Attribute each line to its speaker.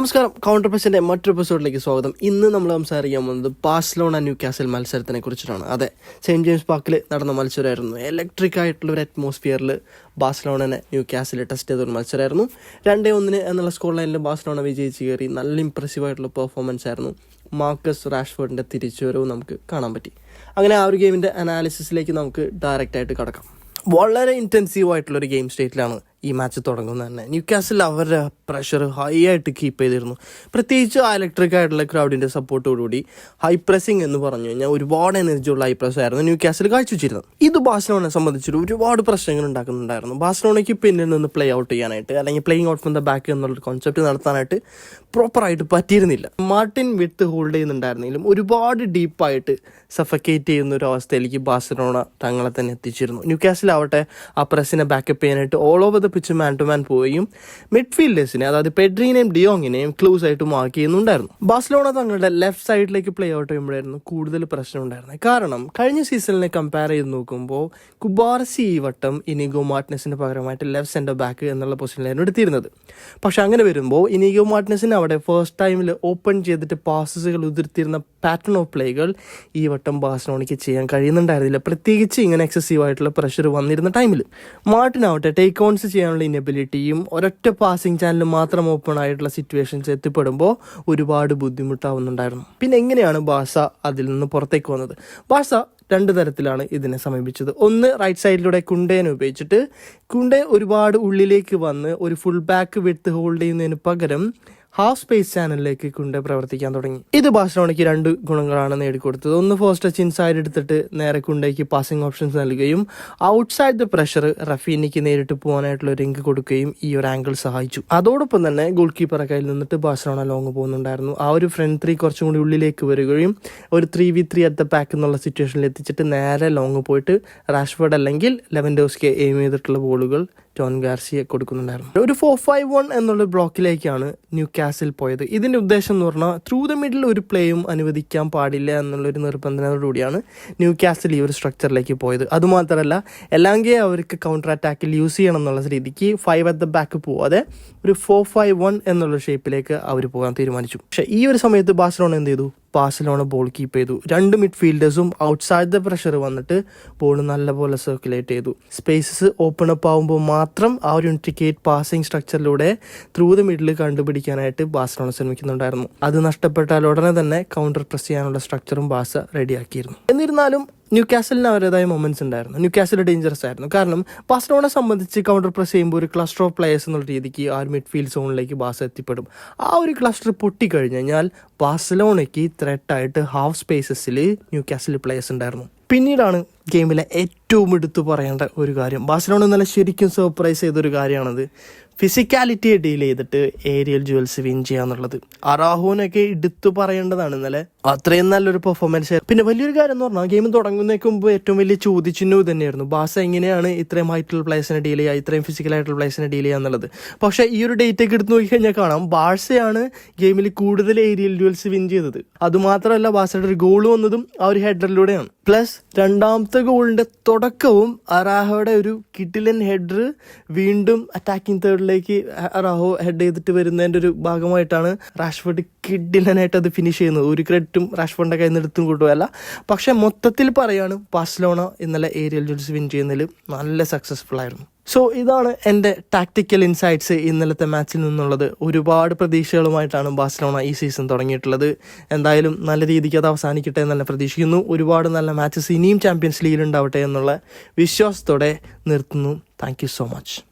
Speaker 1: നമസ്കാരം കൗണ്ടർ പ്രസിന്റെ മറ്റൊരു എപ്പിസോഡിലേക്ക് സ്വാഗതം. ഇന്ന് നമ്മൾ സംസാരിക്കാൻ പോകുന്നത് ബാഴ്സലോണ ന്യൂ കാസൽ മത്സരത്തിനെ കുറിച്ചിട്ടാണ്. അതെ സെയിന്റ് ജെയിംസ് പാർക്കിൽ നടന്ന മത്സരമായിരുന്നു. ഇലക്ട്രിക് ആയിട്ടുള്ള ഒരു അറ്റ്മോസ്ഫിയറിൽ ബാഴ്സലോണനെ ന്യൂ കാസിൽ ടെസ്റ്റ് ചെയ്ത ഒരു മത്സരമായിരുന്നു. രണ്ടേ ഒന്നിന് എന്നുള്ള സ്കോർ ലൈനിൽ ബാഴ്സലോണ വിജയിച്ച് കയറി നല്ല ഇമ്പ്രസീവ് ആയിട്ടുള്ള പെർഫോമൻസ് ആയിരുന്നു മാർക്കസ് റാഷ്ഫോർഡിന്റെ തിരിച്ചുവരവ് നമുക്ക് കാണാൻ പറ്റി. അങ്ങനെ ആ ഒരു ഗെയിമിന്റെ അനാലിസിസിലേക്ക് നമുക്ക് ഡയറക്റ്റ് ആയിട്ട് കടക്കാം. വളരെ ഇന്റൻസീവ് ആയിട്ടുള്ള ഒരു ഗെയിം സ്റ്റേറ്റിലാണ് ഈ മാച്ച് തുടങ്ങുന്നത് തന്നെ. ന്യൂ കാസിൽ അവരുടെ പ്രഷർ ഹൈ ആയിട്ട് കീപ്പ് ചെയ്തിരുന്നു. പ്രത്യേകിച്ച് ആ ഇലക്ട്രിക് ആയിട്ടുള്ള ക്രൗഡിന്റെ സപ്പോർട്ടോടുകൂടി ഹൈ പ്രസിംഗ് എന്ന് പറഞ്ഞു കഴിഞ്ഞാൽ ഒരുപാട് എനർജി ഉള്ള ഹൈ പ്രസ് ആയിരുന്നു ന്യൂ കാസിൽ വെച്ചിരുന്നത് ഇത് ബാഴ്സലോണയെ സംബന്ധിച്ചിട്ട് ഒരുപാട് പ്രശ്നങ്ങൾ ഉണ്ടാക്കുന്നുണ്ടായിരുന്നു. ബാഴ്സലോണയ്ക്ക് പിന്നിൽ നിന്ന് പ്ലേ ഔട്ട് ചെയ്യാനായിട്ട് അല്ലെങ്കിൽ playing out from the back എന്നുള്ളൊരു കോൺസെപ്റ്റ് നടത്താനായിട്ട് പ്രോപ്പറായിട്ട് പറ്റിയിരുന്നില്ല. മാർട്ടിൻ വിത്ത് ഹോൾഡ് ചെയ്യുന്നുണ്ടായിരുന്നെങ്കിലും ഒരുപാട് ഡീപ്പായിട്ട് സഫക്കേറ്റ് ചെയ്യുന്ന ഒരു അവസ്ഥയിലേക്ക് ബാഴ്സലോണ തങ്ങളെ തന്നെ എത്തിച്ചിരുന്നു. ന്യൂ കാസിലാവട്ടെ ആ പ്രസ്സിനെ ബാക്കപ്പ് ചെയ്യാനായിട്ട് all over the pitch man to man പോവുകയും മിഡ്ഫീൽഡേഴ്സിനെ അതായത് പെഡ്രീനെയും ഡിയോങ്ങിനെയും ക്ലൂസ് ആയിട്ട് മാർക്ക് ചെയ്യുന്നുണ്ടായിരുന്നു. ബാഴ്സലോണ തങ്ങളുടെ ലെഫ്റ്റ് സൈഡിലേക്ക് പ്ലേ ഔട്ട് ചെയ്യുമ്പോഴായിരുന്നു കൂടുതൽ പ്രശ്നം ഉണ്ടായിരുന്നത്. കാരണം കഴിഞ്ഞ സീസണിനെ കമ്പയർ ചെയ്ത് നോക്കുമ്പോൾ കുബാർസി ഈ വട്ടം ഇനിഗോ മാർട്ടിനസിന് പകരമായിട്ട് ലെഫ്റ്റ് സെന്റർ ബാക്ക് എന്നുള്ള പൊസിഷനിലായിരുന്നു എടുത്തിരുന്നത്. പക്ഷെ അങ്ങനെ വരുമ്പോൾ ഇനിഗോ മാർട്ടിനസിന് അവിടെ ഫസ്റ്റ് ടൈമിൽ ഓപ്പൺ ചെയ്തിട്ട് പാസസുകൾ ഉതിർത്തിരുന്ന പാറ്റേൺ ഓഫ് പ്ലേകൾ ഈ വട്ടം ബാഴ്സലോണയ്ക്ക് ചെയ്യാൻ കഴിയുന്നുണ്ടായിരുന്നില്ല. പ്രത്യേകിച്ച് ഇങ്ങനെ എക്സസീവ് ആയിട്ടുള്ള പ്രഷർ വന്നിരുന്ന ടൈമിൽ മാർട്ടിനാവട്ടെ ടേക്ക് ഓൺസ് ചെയ്യാനുള്ള ഇനബിലിറ്റിയും ഒരൊറ്റ പാസിംഗ് ചാനൽ മാത്രം ഓപ്പൺ ആയിട്ടുള്ള സിറ്റുവേഷൻസ് എത്തിപ്പെടുമ്പോൾ ഒരുപാട് ബുദ്ധിമുട്ടാവുന്നുണ്ടായിരുന്നു. പിന്നെ എങ്ങനെയാണ് ഭാഷ അതിൽ നിന്ന് പുറത്തേക്ക് വന്നത്? ഭാഷ രണ്ട് തരത്തിലാണ് ഇതിനെ സമീപിച്ചത്. ഒന്ന് റൈറ്റ് സൈഡിലൂടെ കുണ്ടേനെ ഉപയോഗിച്ചിട്ട് കുണ്ടേ ഒരുപാട് ഉള്ളിലേക്ക് വന്ന് ഒരു ഫുൾ ബാക്ക് വിട്ട് ഹോൾഡ് ചെയ്യുന്നതിന് പകരം ഹാഫ് സ്പേസ് ചാനലിലേക്ക് കൊണ്ട് പ്രവർത്തിക്കാൻ തുടങ്ങി. ഇത് ബാഴ്സലോണയ്ക്ക് രണ്ട് ഗുണങ്ങളാണ് നേടിക്കൊടുത്തത്. ഒന്ന് ഫസ്റ്റ് ടച്ച് ഇൻസൈഡ് എടുത്തിട്ട് നേരെ കുണ്ടേക്ക് പാസിംഗ് ഓപ്ഷൻസ് നൽകുകയും ഔട്ട്സൈഡ് ദ പ്രഷർ റഫീനിക്ക് നേരിട്ട് പോകാനായിട്ടുള്ള റിങ്ക് കൊടുക്കുകയും ഈ ഒരു ആംഗിൾ സഹായിച്ചു. അതോടൊപ്പം തന്നെ ഗോൾ കീപ്പറെ കയ്യിൽ നിന്നിട്ട് ബാഴ്സലോണ ലോങ് പോകുന്നുണ്ടായിരുന്നു. ആ ഒരു ഫ്രണ്ട് ത്രീ കുറച്ചും കൂടി ഉള്ളിലേക്ക് വരികയും ഒരു three v three at the back എന്നുള്ള സിറ്റുവേഷനിൽ എത്തിച്ചിട്ട് നേരെ ലോങ് പോയിട്ട് റാഷ്ഫോർഡ് അല്ലെങ്കിൽ ലെവൻഡോസ്ക്ക് എയിം ചെയ്തിട്ടുള്ള ബോളുകൾ ജോൺ ഗാർസിയെ കൊടുക്കുന്നുണ്ടായിരുന്നു. ഒരു ഫോർ ഫൈവ് വൺ എന്നുള്ള ബ്ലോക്കിലേക്കാണ് ന്യൂ കാസിൽ പോയത്. ഇതിന്റെ ഉദ്ദേശം എന്ന് പറഞ്ഞാൽ ത്രൂ ദ മിഡിൽ ഒരു പ്ലേയും അനുവദിക്കാൻ പാടില്ല എന്നുള്ളൊരു നിർബന്ധനോടുകൂടിയാണ് ന്യൂ കാസിൽ ഈ ഒരു സ്ട്രക്ചറിലേക്ക് പോയത്. അതുമാത്രമല്ല എല്ലാങ്കെ അവർക്ക് കൗണ്ടർ അറ്റാക്കിൽ യൂസ് ചെയ്യണം എന്നുള്ള രീതിക്ക് ഫൈവ് അറ്റ് ദ ബാക്ക് പോവാതെ ഒരു ഫോർ ഫൈവ് വൺ എന്നുള്ള ഷേപ്പിലേക്ക് അവർ പോകാൻ തീരുമാനിച്ചു. പക്ഷേ ഈ ഒരു സമയത്ത് ബാഴ്സലോണ എന്ത് ചെയ്തു? ബാഴ്സലോണ ബോൾ കീപ്പ് ചെയ്തു. രണ്ട് മിഡ്ഫീൽഡേഴ്സും ഔട്ട്സൈഡ് ദ പ്രഷർ വന്നിട്ട് ബോൾ നല്ലപോലെ സർക്കുലേറ്റ് ചെയ്തു. സ്പേസസ് ഓപ്പൺ അപ്പ് ആകുമ്പോൾ മാത്രം ആ ഒരു ഇൻട്രിക്കേറ്റ് പാസിംഗ് സ്ട്രക്ചറിലൂടെ ത്രൂ ദ മിഡിൽ കണ്ടുപിടിക്കാനായിട്ട് ബാഴ്സലോണ ശ്രമിക്കുന്നുണ്ടായിരുന്നു. അത് നഷ്ടപ്പെട്ടാൽ ഉടനെ തന്നെ കൗണ്ടർ പ്രസ് ചെയ്യാനുള്ള സ്ട്രക്ചറും ബാസ റെഡിയാക്കിയിരുന്നു എന്നിരുന്നാലും ന്യൂ കാസലിന് അവരുടേതായ മൊമെന്റ്സ് ഉണ്ടായിരുന്നു. ന്യൂ കാസൽ ഡേഞ്ചറസ് ആയിരുന്നു. കാരണം ബാഴ്സലോണെ സംബന്ധിച്ച് കൗണ്ടർ പ്രസ് ചെയ്യുമ്പോൾ ഒരു ക്ലസ്റ്റർ ഓഫ് പ്ലേയേഴ്സ് എന്നുള്ള രീതിക്ക് ആ ഒരു മിഡ്ഫീൽഡ് സോണിലേക്ക് ബാസ് എത്തിപ്പെടും. ആ ഒരു ക്ലസ്റ്റർ പൊട്ടിക്കഴിഞ്ഞാൽ കഴിഞ്ഞാൽ ബാഴ്സലോണയ്ക്ക് ത്രെട്ടായിട്ട് ഹാഫ് സ്പേസസിൽ ന്യൂ കാസൽ പ്ലേയേഴ്സ് ഉണ്ടായിരുന്നു. പിന്നീടാണ് ഗെയിമിലെ ഏറ്റവും എടുത്തു പറയേണ്ട ഒരു കാര്യം. ബാഴ്സലോണ ഇന്നലെ ശരിക്കും സർപ്രൈസ് ചെയ്തൊരു കാര്യമാണത്. ഫിസിക്കാലിറ്റിയെ ഡീൽ ചെയ്തിട്ട് ഏരിയൽ ജുവൽസ് വിൻ ചെയ്യാന്നുള്ളത്. അറാഹുവിനൊക്കെ എടുത്തു പറയേണ്ടതാണ് ഇന്നലെ അത്രയും നല്ലൊരു പെർഫോമൻസ് ആയിരുന്നു. പിന്നെ വലിയൊരു കാര്യം എന്ന് പറഞ്ഞാൽ ഗെയിം തുടങ്ങുന്നതിന് മുമ്പ് ഏറ്റവും വലിയ ചോദ്യചിഹ്നവും തന്നെയായിരുന്നു. ബാസ എങ്ങനെയാണ് ഇത്രയും ഹൈറ്റുള്ള പ്ലേസിനെ ഡീൽ ചെയ്യുക ഇത്രയും ഫിസിക്കൽ ആയിട്ടുള്ള പ്ലേസിനെ ഡീൽ ചെയ്യുക എന്നുള്ളത്. പക്ഷേ ഈ ഒരു ഡേറ്റ് ഒക്കെ എടുത്ത് നോക്കിക്കഴിഞ്ഞാൽ കാണാം ബാഴ്സയാണ് ഗെയിമിൽ കൂടുതൽ ഏരിയൽ ഡ്യൂൽസ് വിൻ ചെയ്തത്. അതുമാത്രമല്ല ബാസയുടെ ഒരു ഗോൾ വന്നതും ആ ഒരു ഹെഡറിലൂടെയാണ് പ്ലസ് രണ്ടാമത്തെ ഗോളിന്റെ തുടക്കവും അറാഹോയുടെ ഒരു കിഡിലൻ ഹെഡർ വീണ്ടും അറ്റാക്കിംഗ് തേർഡിലേക്ക് അറാഹോ ഹെഡ് ചെയ്തിട്ട് വരുന്നതിന്റെ ഒരു ഭാഗമായിട്ടാണ് റാഷ്ഫോർഡ് കിഡിലനായിട്ട് അത് ഫിനിഷ് ചെയ്യുന്നത്. ഒരു ക്രെഡിറ്റും റാഷ്ഫോർഡിന്റെ കയ്യിൽ നിന്ന് എടുത്തും കൂട്ടുമല്ല പക്ഷേ മൊത്തത്തിൽ പറയാണ് ബാഴ്സലോണ ഇന്നലെ ഏരിയൽ ജോൾസ് വിൻ ചെയ്യുന്നതിൽ നല്ല സക്സസ്ഫുൾ ആയിരുന്നു. സോ ഇതാണ് എന്റെ ടാക്ടിക്കൽ ഇൻസൈറ്റ്സ് ഇന്നലത്തെ മാച്ചിൽ നിന്നുള്ളത്. ഒരുപാട് പ്രതീക്ഷകളുമായിട്ടാണ് ബാഴ്സലോണ ഈ സീസൺ തുടങ്ങിയിട്ടുള്ളത്. എന്തായാലും നല്ല രീതിക്ക് അത് അവസാനിക്കട്ടെ എന്നല്ല പ്രതീക്ഷിക്കുന്നു. ഒരുപാട് നല്ല മാച്ചസ് ഇനിയും ചാമ്പ്യൻസ് ലീഗിൽ ഉണ്ടാവട്ടെ എന്നുള്ള വിശ്വാസത്തോടെ നിർത്തുന്നു. Thank so much